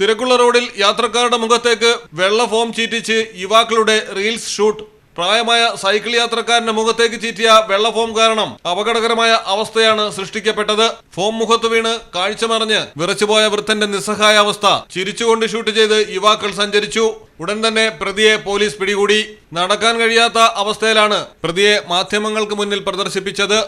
തിരക്കുള്ള റോഡിൽ യാത്രക്കാരുടെ മുഖത്തേക്ക് വെള്ള ഫോം ചീറ്റിച്ച് യുവാക്കളുടെ റീൽസ് ഷൂട്ട്. പ്രായമായ സൈക്കിൾ യാത്രക്കാരന്റെ മുഖത്തേക്ക് ചീറ്റിയ വെള്ള ഫോം കാരണം അപകടകരമായ അവസ്ഥയാണ് സൃഷ്ടിക്കപ്പെട്ടത്. ഫോം മുഖത്ത് വീണ് കാഴ്ച മറിഞ്ഞ് വിറച്ചുപോയ വൃദ്ധന്റെ നിസ്സഹായ അവസ്ഥ ചിരിച്ചുകൊണ്ട് ഷൂട്ട് ചെയ്ത് യുവാക്കൾ സഞ്ചരിച്ചു. ഉടൻ തന്നെ പ്രതിയെ പോലീസ് പിടികൂടി. നടക്കാൻ കഴിയാത്ത അവസ്ഥയിലാണ് പ്രതിയെ മാധ്യമങ്ങൾക്ക് മുന്നിൽ പ്രദർശിപ്പിച്ചത്.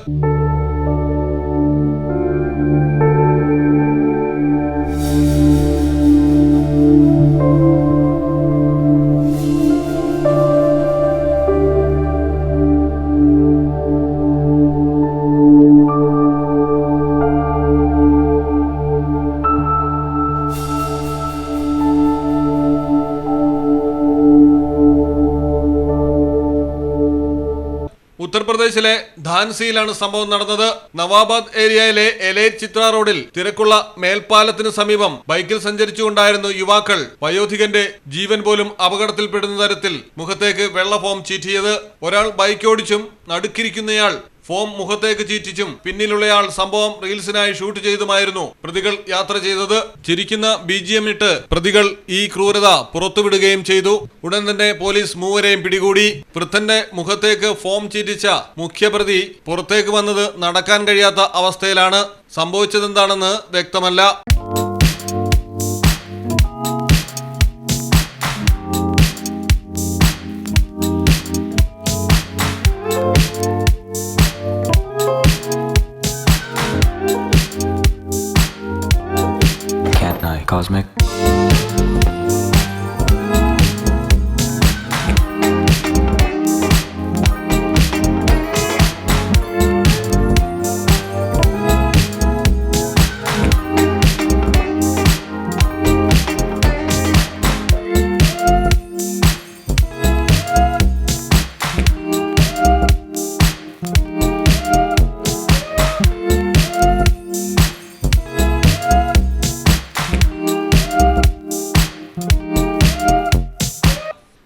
ഉത്തർപ്രദേശിലെ ധാൻസിയിലാണ് സംഭവം നടന്നത്. നവാബാദ് ഏരിയയിലെ എലൈറ്റ് ചിത്ര റോഡിൽ തിരക്കുള്ള മേൽപ്പാലത്തിന് സമീപം ബൈക്കിൽ സഞ്ചരിച്ചുകൊണ്ടായിരുന്നു യുവാക്കൾ വയോധികന്റെ ജീവൻ പോലും അപകടത്തിൽപ്പെടുന്ന തരത്തിൽ മുഖത്തേക്ക് വെള്ളഫോം ചീറ്റിയത്. ഒരാൾ ബൈക്ക് ഓടിച്ചും നടുക്കിരിക്കുന്നയാൾ ഫോം മുഖത്തേക്ക് ചീറ്റിച്ചും പിന്നിലുള്ളയാൾ സംഭവം റീൽസിനായി ഷൂട്ട് ചെയ്തുമായിരുന്നു. പ്രതികൾ യാത്ര ചെയ്തത് ചിരിക്കുന്ന ബി ജി എം ഇട്ട് പ്രതികൾ ഈ ക്രൂരത പുറത്തുവിടുകയും ചെയ്തു. ഉടൻ തന്നെ പോലീസ് മൂവരെയും പിടികൂടി. വൃദ്ധന്റെ മുഖത്തേക്ക് ഫോം ചീറ്റിച്ച മുഖ്യപ്രതി പുറത്തേക്ക് വന്നത് നടക്കാൻ കഴിയാത്ത അവസ്ഥയിലാണ്. സംഭവിച്ചതെന്താണെന്ന് വ്യക്തമല്ല. Cosmic.